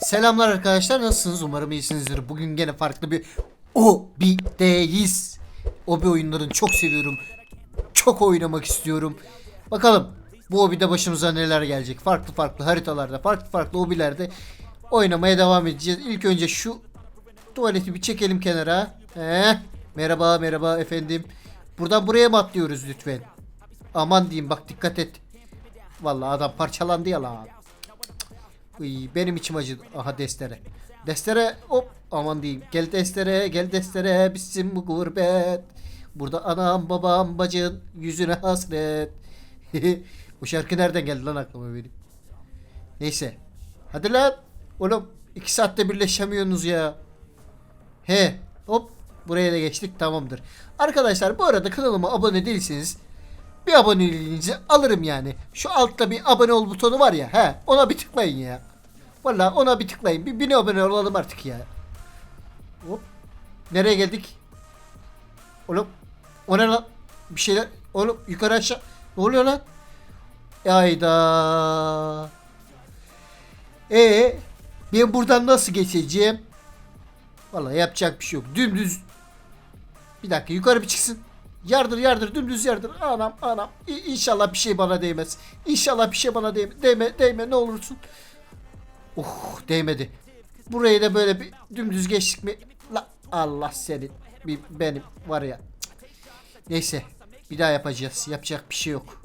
Selamlar arkadaşlar nasılsınız? Umarım iyisinizdir. Bugün gene farklı bir Obi'deyiz. Obi oyunlarını çok seviyorum. Çok oynamak istiyorum. Bakalım bu Obi'de başımıza neler gelecek. Farklı farklı haritalarda, farklı farklı Obi'lerde oynamaya devam edeceğiz. İlk önce şu tuvaleti bir çekelim kenara. Heh. Merhaba merhaba efendim. Buradan buraya mı atlıyoruz lütfen? Aman diyeyim bak dikkat et. Vallahi adam parçalandı ya lan. Benim içim acıdı. Aha destere. Destere hop aman diyeyim. Gel destere gel destere bizim bu gurbet. Burada anam babam bacın yüzüne hasret. bu şarkı nereden geldi lan aklıma benim. Neyse. Hadi lan. Oğlum iki saatte birleşemiyorsunuz ya. He hop buraya da geçtik tamamdır. Arkadaşlar bu arada kanalıma abone değilseniz bir aboneliğinizi alırım yani. Şu altta bir abone ol butonu var ya. He ona bir tıklayın ya. Valla ona bir tıklayın. Bir bin abone olalım artık ya. Hop. Nereye geldik? Oğlum. O ne lan? Bir şeyler. Oğlum yukarı aşağı. Ne oluyor lan? Ayda. Ee, ben buradan nasıl geçeceğim? Vallahi yapacak bir şey yok. Dümdüz. Bir dakika yukarı bir çıksın. Yardır yardır dümdüz yardır. Anam anam. İ- İnşallah bir şey bana değmez. İnşallah bir şey bana değme. Değme değme ne olursun. Oh değmedi. Burayı da böyle bir dümdüz geçtik mi? La Allah senin. Bir, benim var ya. Neyse. Bir daha yapacağız. Yapacak bir şey yok.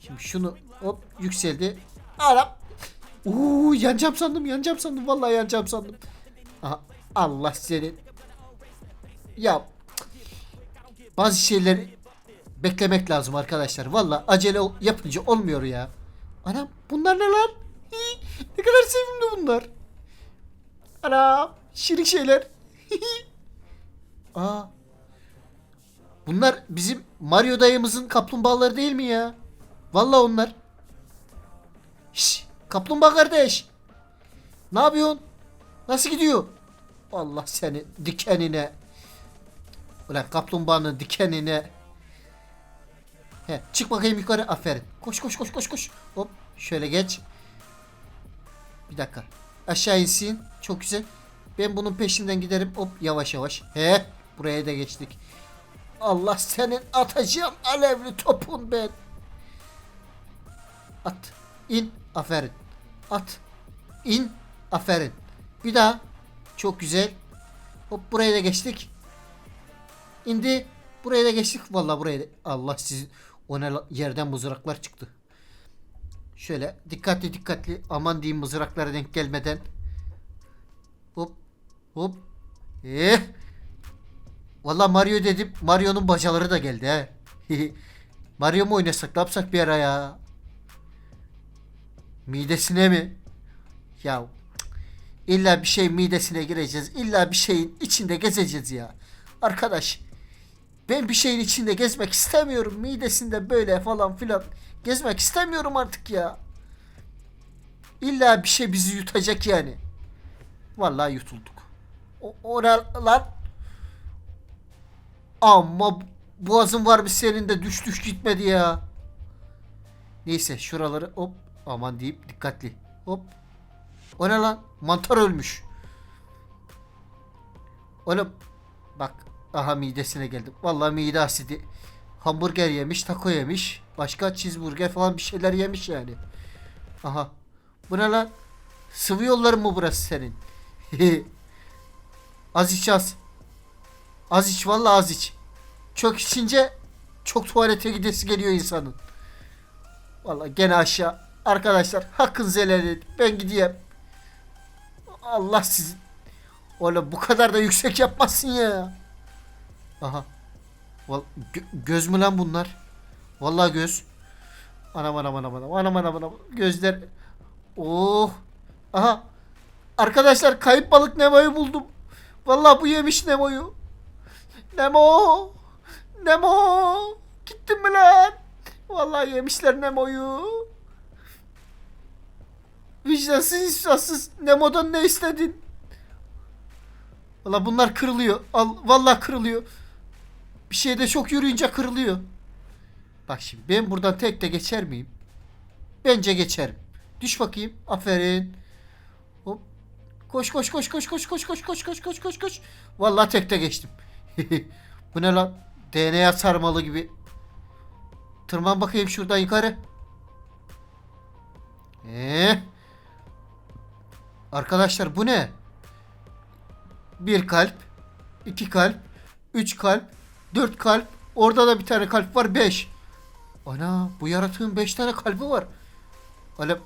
Şimdi şunu hop yükseldi. Anam. Uuu yanacağım sandım yanacağım sandım. Vallahi yanacağım sandım. Aha, Allah senin. Ya bazı şeyleri beklemek lazım arkadaşlar. Valla acele yapınca olmuyor ya. Anam bunlar ne lan? Kadar sevimli bunlar. Anam şirin şeyler. Aa. Bunlar bizim Mario dayımızın kaplumbağaları değil mi ya? Valla onlar. Şş, kaplumbağa kardeş. Ne yapıyorsun? Nasıl gidiyor? Allah seni dikenine. Ulan kaplumbağanın dikenine. He, çık bakayım yukarı. Aferin. Koş koş koş koş koş. Hop şöyle geç. Bir dakika. Aşağı insin. Çok güzel. Ben bunun peşinden giderim. Hop yavaş yavaş. He buraya da geçtik. Allah senin atacağım alevli topun ben. At. İn. Aferin. At. İn. Aferin. Bir daha. Çok güzel. Hop buraya da geçtik. İndi. Buraya da geçtik. Vallahi buraya da. Allah sizi o ne yerden mızraklar çıktı. Şöyle dikkatli dikkatli aman diyeyim mızraklara denk gelmeden. Hop hop. Eh. Vallahi Mario dedim. Mario'nun bacaları da geldi he. Mario mu oynasak ne yapsak bir ara ya? Midesine mi? Ya illa bir şey midesine gireceğiz. İlla bir şeyin içinde gezeceğiz ya. Arkadaş ben bir şeyin içinde gezmek istemiyorum. Midesinde böyle falan filan gezmek istemiyorum artık ya. İlla bir şey bizi yutacak yani. Vallahi yutulduk. O, o ne lan? Ama boğazın var bir senin de düş düş gitmedi ya. Neyse şuraları hop aman deyip dikkatli. Hop. O ne lan? Mantar ölmüş. Oğlum bak aha midesine geldim. Vallahi mide asidi. Hamburger yemiş, taco yemiş. Başka cheeseburger falan bir şeyler yemiş yani. Aha. Bu ne lan? Sıvı yolların mı burası senin? az iç az. Az iç vallahi az iç. Çok içince çok tuvalete gidesi geliyor insanın. Vallahi gene aşağı. Arkadaşlar hakkınızı helal edin. Ben gideyim. Allah sizin. Oğlum bu kadar da yüksek yapmazsın ya. Aha. Val gö- göz mü lan bunlar? Vallahi göz. Anam anam anam anam anam anam anam. Gözler. Oh. Aha. Arkadaşlar kayıp balık Nemo'yu buldum. Vallahi bu yemiş Nemo'yu. Nemo. Nemo. Gittin mi lan? Vallahi yemişler Nemo'yu. Vicdansız insafsız. Nemo'dan ne istedin? Valla bunlar kırılıyor. Al, vallahi kırılıyor. Bir şeyde çok yürüyünce kırılıyor. Bak şimdi ben buradan tek de geçer miyim? Bence geçerim. Düş bakayım. Aferin. Hop. Koş koş koş koş koş koş koş koş koş koş koş koş. Vallahi tekte geçtim. Bu ne lan? DNA sarmalı gibi. Tırman bakayım şuradan yukarı. Ee? Arkadaşlar bu ne? Bir kalp, iki kalp, üç kalp, dört kalp. Orada da bir tane kalp var, beş. Ana bu yaratığın beş tane kalbi var. Öyle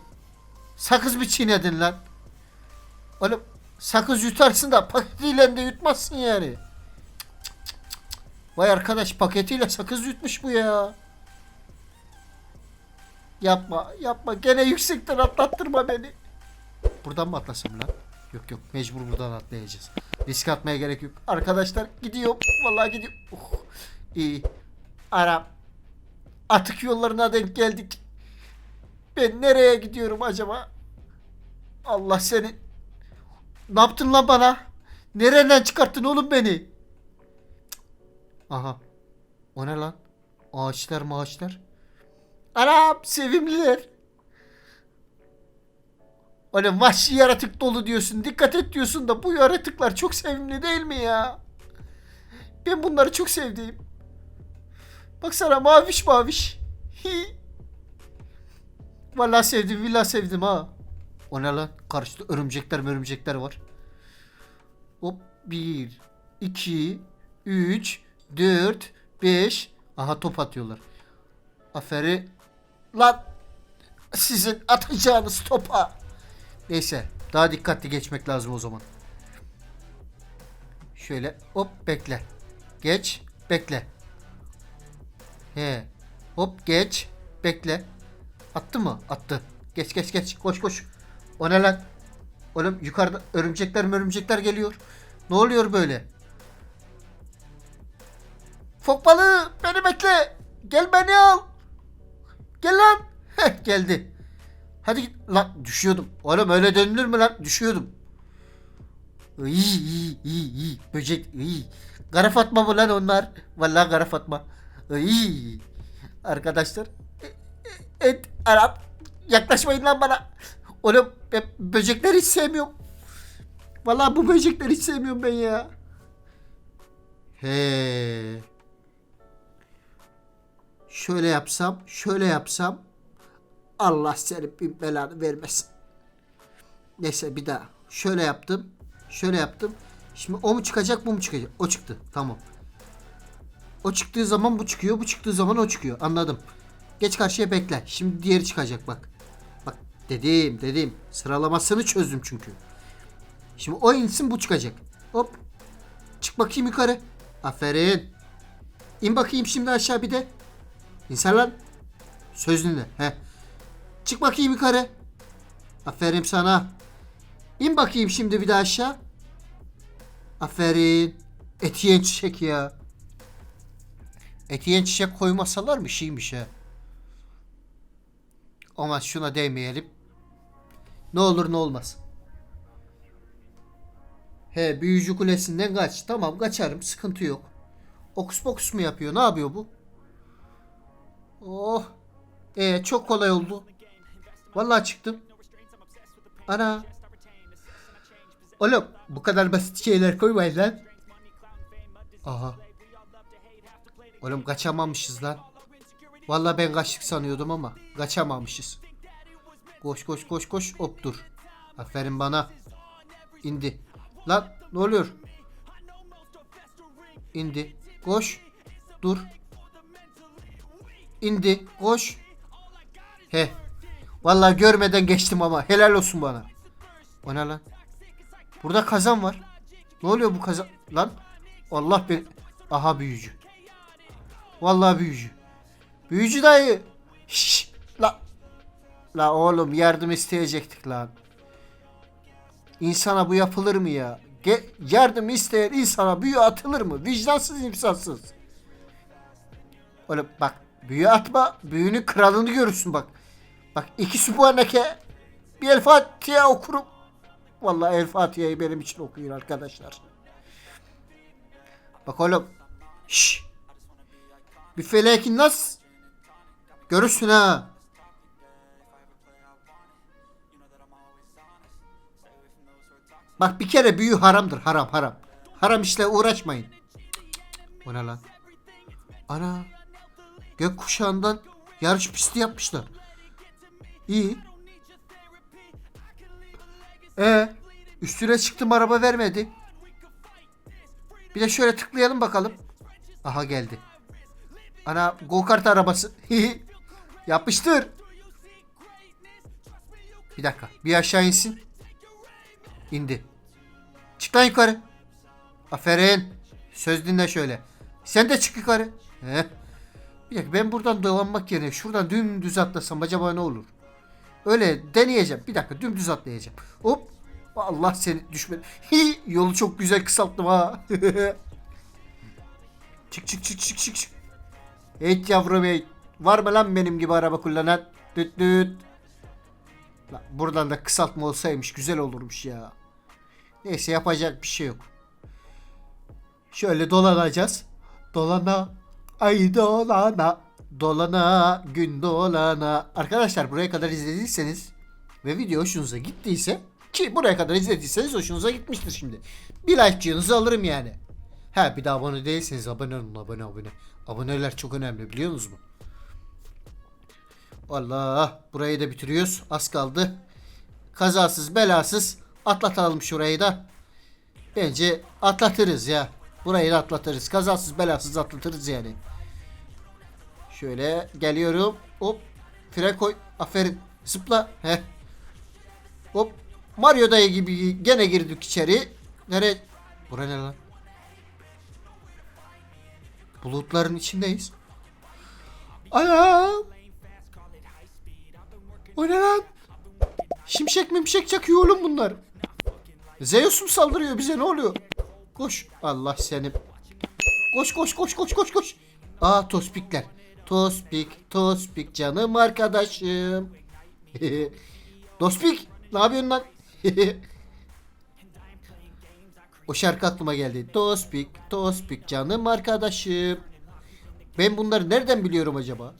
sakız mı çiğnedin lan? Öyle sakız yutarsın da paketiyle de yutmazsın yani. Vay arkadaş paketiyle sakız yutmuş bu ya. Yapma yapma gene yüksekten atlattırma beni. Buradan mı atlasam lan? Yok yok mecbur buradan atlayacağız. Risk atmaya gerek yok. Arkadaşlar gidiyorum. Vallahi gidiyorum. Oh, iyi. Aram. Atık yollarına denk geldik. Ben nereye gidiyorum acaba? Allah seni. Ne yaptın lan bana? Nereden çıkarttın oğlum beni? Aha. O ne lan? Ağaçlar maaçlar. Anam sevimliler. Oğlum vahşi yaratık dolu diyorsun. Dikkat et diyorsun da bu yaratıklar çok sevimli değil mi ya? Ben bunları çok sevdiğim. Baksana maviş maviş. Hi. Vallahi sevdim, billahi sevdim ha. O ne lan? Karşıda örümcekler örümcekler var. Hop 1, 2, 3, 4, 5. Aha top atıyorlar. Aferin. Lan sizin atacağınız topa. Neyse daha dikkatli geçmek lazım o zaman. Şöyle hop bekle. Geç bekle. He. Hop geç bekle. Attı mı? Attı. Geç geç geç. Koş koş. O ne lan? Oğlum yukarıda örümcekler örümcekler geliyor. Ne oluyor böyle? Fok balığı beni bekle. Gel beni al. Gel lan. Heh geldi. Hadi git. Lan düşüyordum. Oğlum öyle dönülür mü lan? Düşüyordum. İyi iyi iyi iyi. Böcek iyi. Kara Fatma mı lan onlar? Vallahi kara Fatma. İyi. Arkadaşlar. Et Arap. Yaklaşmayın lan bana. Oğlum böcekleri hiç sevmiyorum. Vallahi bu böcekleri hiç sevmiyorum ben ya. He. Şöyle yapsam, şöyle yapsam Allah senin bir belanı vermesin. Neyse bir daha. Şöyle yaptım. Şöyle yaptım. Şimdi o mu çıkacak bu mu çıkacak? O çıktı. Tamam. O çıktığı zaman bu çıkıyor. Bu çıktığı zaman o çıkıyor. Anladım. Geç karşıya bekle. Şimdi diğeri çıkacak bak. Bak dedim dedim. Sıralamasını çözdüm çünkü. Şimdi o insin bu çıkacak. Hop. Çık bakayım yukarı. Aferin. İn bakayım şimdi aşağı bir de. İnsan lan. Söz dinle. He. Çık bakayım yukarı. Aferin sana. İn bakayım şimdi bir de aşağı. Aferin. Etiyen çiçek ya. Etiyen çiçek koymasalar mı şeymiş ha. Ama şuna değmeyelim. Ne olur ne olmaz. He büyücü kulesinden kaç. Tamam kaçarım sıkıntı yok. Okus pokus mu yapıyor? Ne yapıyor bu? Oh. E çok kolay oldu. Vallahi çıktım. Ana. Oğlum bu kadar basit şeyler koymayın lan. Aha. Oğlum kaçamamışız lan. Vallahi ben kaçtık sanıyordum ama kaçamamışız. Koş koş koş koş hop dur. Aferin bana. İndi. Lan ne oluyor? İndi. Koş. Dur. İndi. Koş. He. Vallahi görmeden geçtim ama helal olsun bana. O ne lan? Burada kazan var. Ne oluyor bu kazan? Lan. Allah bir Aha büyücü. Vallahi büyücü. Büyücü dayı. Şşş. La. La oğlum yardım isteyecektik lan. İnsana bu yapılır mı ya? Ge yardım isteyen insana büyü atılır mı? Vicdansız imsansız. Oğlum bak büyü atma. Büyünün kralını görürsün bak. Bak iki Sübhaneke bir El Fatiha okurum. Vallahi El Fatiha'yı benim için okuyun arkadaşlar. Bak oğlum. Şş. Bir felekin nas. Görürsün ha. Bak bir kere büyü haramdır haram haram. Haram işle uğraşmayın. O ne lan? Ana. Gök kuşağından yarış pisti yapmışlar. İyi. E üstüne çıktım araba vermedi. Bir de şöyle tıklayalım bakalım. Aha geldi. Ana go kart arabası. Yapıştır. Bir dakika. Bir aşağı insin. İndi. Çık lan yukarı. Aferin. Söz dinle şöyle. Sen de çık yukarı. Heh. Bir dakika ben buradan dolanmak yerine şuradan dümdüz atlasam acaba ne olur? Öyle deneyeceğim. Bir dakika dümdüz atlayacağım. Hop. Allah seni düşme. Hi, yolu çok güzel kısalttım ha. çık çık çık çık çık çık. Evet yavrum hey. Var mı lan benim gibi araba kullanan? Düt düt. Lan buradan da kısaltma olsaymış güzel olurmuş ya. Neyse yapacak bir şey yok. Şöyle dolanacağız. Dolana. Ay dolana. Dolana. Gün dolana. Arkadaşlar buraya kadar izlediyseniz ve video hoşunuza gittiyse ki buraya kadar izlediyseniz hoşunuza gitmiştir şimdi. Bir like'cığınızı alırım yani. Ha bir de abone değilseniz abone olun abone abone. Aboneler çok önemli biliyor musunuz mu? Allah burayı da bitiriyoruz. Az kaldı. Kazasız belasız atlatalım şurayı da. Bence atlatırız ya. Burayı da atlatırız. Kazasız belasız atlatırız yani. Şöyle geliyorum. Hop. Fren koy. Aferin. Zıpla. Heh. Hop. Mario dayı gibi gene girdik içeri. Nereye? Bura ne lan? Bulutların içindeyiz. Anam. O ne lan? Şimşek mimşek çakıyor oğlum bunlar. Zeus mu saldırıyor bize ne oluyor? Koş. Allah seni. Koş koş koş koş koş koş. Aa tospikler. Tospik tospik canım arkadaşım. Tospik ne yapıyorsun lan? o şarkı aklıma geldi. Tospik tospik canım arkadaşım. Ben bunları nereden biliyorum acaba?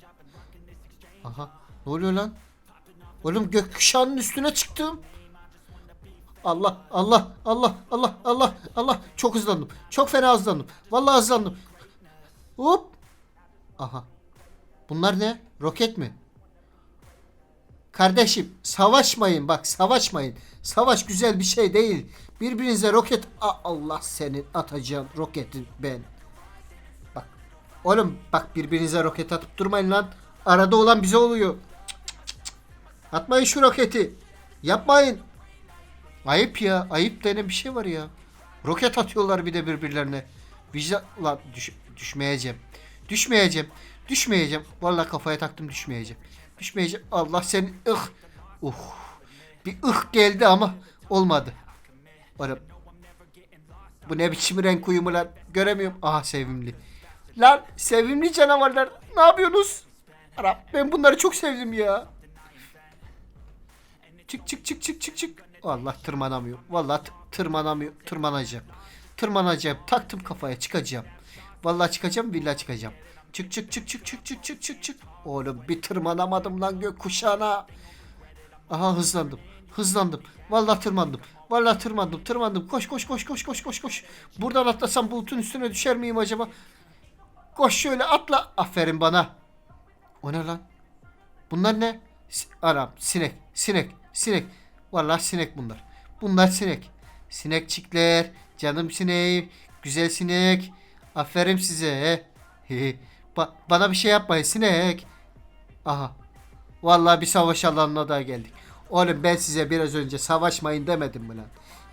Aha ne oluyor lan? Oğlum gökkuşağının üstüne çıktım. Allah Allah Allah Allah Allah Allah çok hızlandım. Çok fena hızlandım. Vallahi hızlandım. Hop. Aha. Bunlar ne? Roket mi? Kardeşim savaşmayın bak savaşmayın. Savaş güzel bir şey değil. Birbirinize roket A- Allah senin atacağın roketin ben. Bak. Oğlum bak birbirinize roket atıp durmayın lan. Arada olan bize oluyor. Atmayın şu roketi. Yapmayın. Ayıp ya. Ayıp denen bir şey var ya. Roket atıyorlar bir de birbirlerine. Vicdan... Lan düş, düşmeyeceğim. Düşmeyeceğim. Düşmeyeceğim. Vallahi kafaya taktım düşmeyeceğim. Düşmeyeceğim. Allah senin ıh. Uh. Bir ıh geldi ama olmadı. Oğlum. Bu ne biçim renk uyumu lan? Göremiyorum. Aha sevimli. Lan sevimli canavarlar. Ne yapıyorsunuz? Ara, ben bunları çok sevdim ya. Çık çık çık çık çık çık. Allah tırmanamıyor. Vallahi tırmanamıyor. Tırmanacağım. Tırmanacağım. Taktım kafaya çıkacağım. Vallahi çıkacağım villa çıkacağım. Çık çık çık çık çık çık çık çık çık. Oğlum bir tırmanamadım lan gökkuşağına. Aha hızlandım. Hızlandım. Vallahi tırmandım. Vallahi tırmandım. Tırmandım. Koş koş koş koş koş koş koş. Buradan atlasam bulutun üstüne düşer miyim acaba? Koş şöyle atla. Aferin bana. O ne lan? Bunlar ne? Anam sinek, sinek, sinek. Vallahi sinek bunlar. Bunlar sinek. Sinekçikler, canım sineğim, güzel sinek. Aferin size. Ba- bana bir şey yapmayın sinek. Aha. Vallahi bir savaş alanına daha geldik. Oğlum ben size biraz önce savaşmayın demedim mi lan?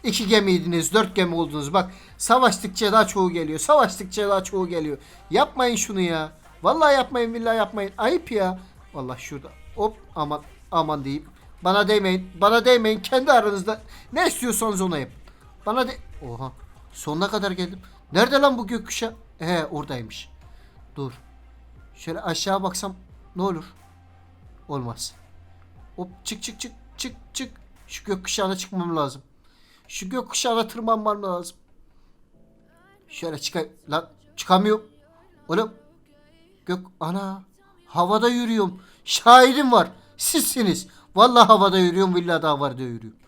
İki gemiydiniz, dört gemi oldunuz. Bak savaştıkça daha çoğu geliyor. Savaştıkça daha çoğu geliyor. Yapmayın şunu ya. Vallahi yapmayın, billahi yapmayın. Ayıp ya. Vallahi şurada. Hop aman aman diyeyim. Bana değmeyin. Bana değmeyin. Kendi aranızda ne istiyorsanız onu yapın. Bana de... Oha. Sonuna kadar geldim. Nerede lan bu gökkuşağı? He oradaymış. Dur. Şöyle aşağı baksam ne olur? Olmaz. Hop çık çık çık çık çık. Şu gökkuşağına çıkmam lazım. Şu gökkuşağına tırmanmam lazım. Şöyle çıkayım. Lan çıkamıyorum. Oğlum. Gök ana. Havada yürüyorum. Şahidim var. Sizsiniz. Vallahi havada yürüyorum. Villada havada yürüyorum.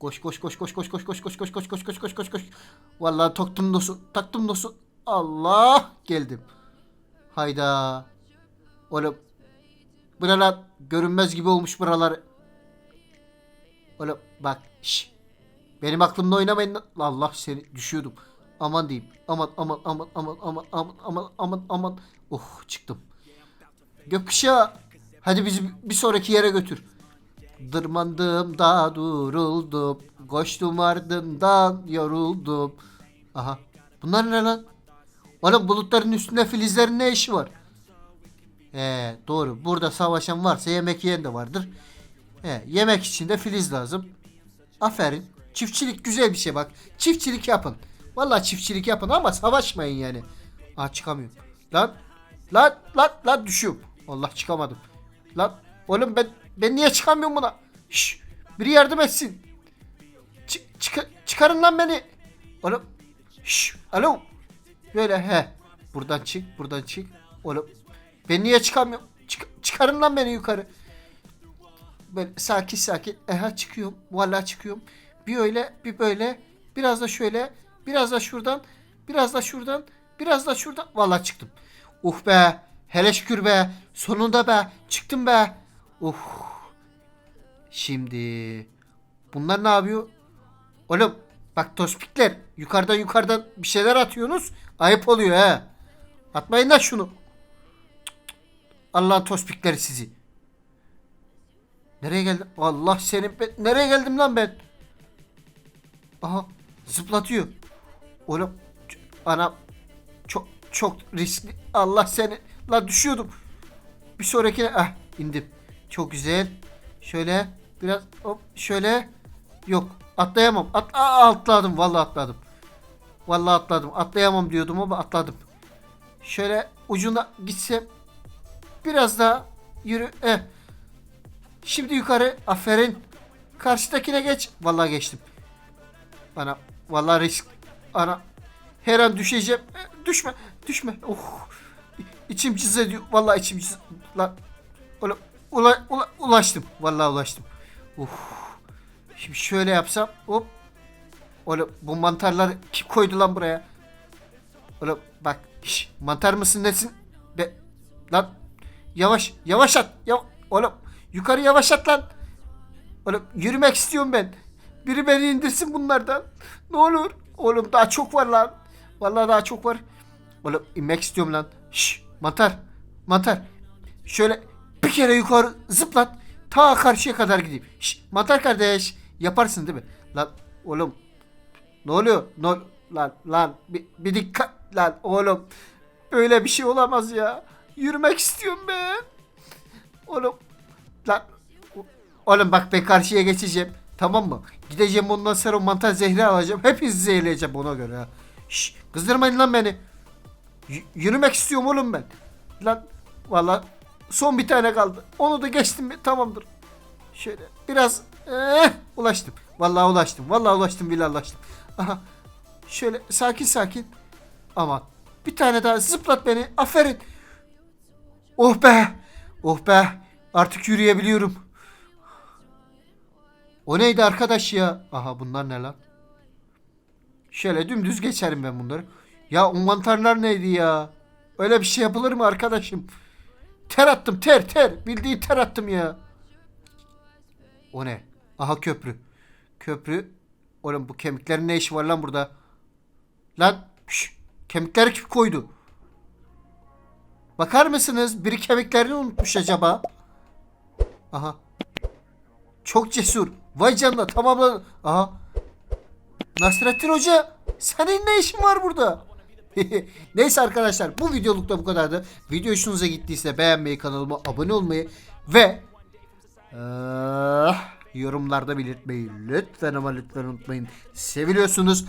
Koş koş koş koş koş koş koş koş koş koş koş koş koş koş koş. Vallahi taktım dosu taktım dosu. Allah geldim. Hayda. Oğlum. Buralar görünmez gibi olmuş buralar. Oğlum bak. Şş. Benim aklımda oynamayın. Allah seni düşüyordum. Aman diyeyim. Aman aman aman aman aman aman aman aman aman. Oh çıktım. Gökkuşağı. Hadi bizi bir sonraki yere götür. Dırmandım da duruldum. Koştum ardından yoruldum. Aha. Bunlar ne lan? Oğlum bulutların üstünde filizlerin ne işi var? He doğru. Burada savaşan varsa yemek yiyen de vardır. He, yemek için de filiz lazım. Aferin. Çiftçilik güzel bir şey bak. Çiftçilik yapın. Vallahi çiftçilik yapın ama savaşmayın yani. Aa çıkamıyorum. Lan lan lan lan düşüyorum. Allah çıkamadım. Lan oğlum ben ben niye çıkamıyorum buna? Şş, biri yardım etsin. Çık, çık- çıkarın lan beni. Oğlum. Şş, alo. Böyle he. Buradan çık, buradan çık. Oğlum. Ben niye çıkamıyorum? Çık- çıkarın lan beni yukarı. Böyle sakin sakin. Eha çıkıyorum. Vallahi çıkıyorum. Bir öyle, bir böyle. Biraz da şöyle. Biraz da şuradan. Biraz da şuradan. Biraz da şuradan. Vallahi çıktım. Uh be. Hele şükür be. Sonunda be. Çıktım be. Uh. Şimdi. Bunlar ne yapıyor? Oğlum bak tospikler. Yukarıdan yukarıdan bir şeyler atıyorsunuz. Ayıp oluyor he. Atmayın da şunu. Allah'ın tospikleri sizi. Nereye geldim? Allah senin ben, nereye geldim lan ben? Aha zıplatıyor. Oğlum ana çok çok riskli. Allah seni la düşüyordum. Bir sonrakine ah indim. Çok güzel. Şöyle biraz hop şöyle yok atlayamam. At Aa, atladım vallahi atladım. Vallahi atladım. Atlayamam diyordum ama atladım. Şöyle ucuna gitsem biraz daha yürü. Eh. Şimdi yukarı. Aferin. Karşıdakine geç. Vallahi geçtim. Ana vallahi risk. Ana her an düşeceğim. E, Düşme. Düşme. Oh. İçim cız ediyor. Vallahi içim cız. Lan. Ula, ula, ula- ulaştım. Vallahi ulaştım. Uf. Şimdi şöyle yapsam. Hop. Oğlum bu mantarları kim koydu lan buraya? Oğlum bak. Şş, mantar mısın nesin? Be, lan. Yavaş. Yavaş at. Ya, oğlum. Yukarı yavaş at lan. Oğlum yürümek istiyorum ben. Biri beni indirsin bunlardan. Ne olur. Oğlum daha çok var lan. Vallahi daha çok var. Oğlum inmek istiyorum lan. Şş, mantar. Mantar. Şöyle bir kere yukarı zıplat. Ta karşıya kadar gideyim. Şş, mantar kardeş. Yaparsın değil mi? Lan oğlum. Ne oluyor? Ne ol- lan lan bir, bir dikkat lan oğlum. Öyle bir şey olamaz ya. Yürümek istiyorum ben. Oğlum lan Oğlum bak ben karşıya geçeceğim. Tamam mı? Gideceğim ondan sonra mantar zehri alacağım. Hepinizi zehirleyeceğim ona göre ha. Şşş kızdırmayın lan beni. Y- yürümek istiyorum oğlum ben. Lan valla son bir tane kaldı. Onu da geçtim mi tamamdır. Şöyle biraz eh, ulaştım. Vallahi ulaştım. Vallahi ulaştım billahi ulaştım. Aha. Şöyle sakin sakin. Aman. Bir tane daha zıplat beni. Aferin. Oh be. Oh be. Artık yürüyebiliyorum. O neydi arkadaş ya? Aha bunlar ne lan? Şöyle dümdüz geçerim ben bunları. Ya o mantarlar neydi ya? Öyle bir şey yapılır mı arkadaşım? Ter attım ter ter. Bildiğin ter attım ya. O ne? Aha köprü. Köprü. Oğlum bu kemiklerin ne işi var lan burada? Lan şş, kemikleri kim koydu? Bakar mısınız? Biri kemiklerini unutmuş acaba. Aha. Çok cesur. Vay canına tamamla. Aha. Nasrettin Hoca senin ne işin var burada? Neyse arkadaşlar bu videoluk da bu kadardı. Video hoşunuza gittiyse beğenmeyi, kanalıma abone olmayı ve eee, yorumlarda belirtmeyi lütfen ama lütfen unutmayın. Seviliyorsunuz.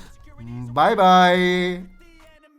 Bay bay.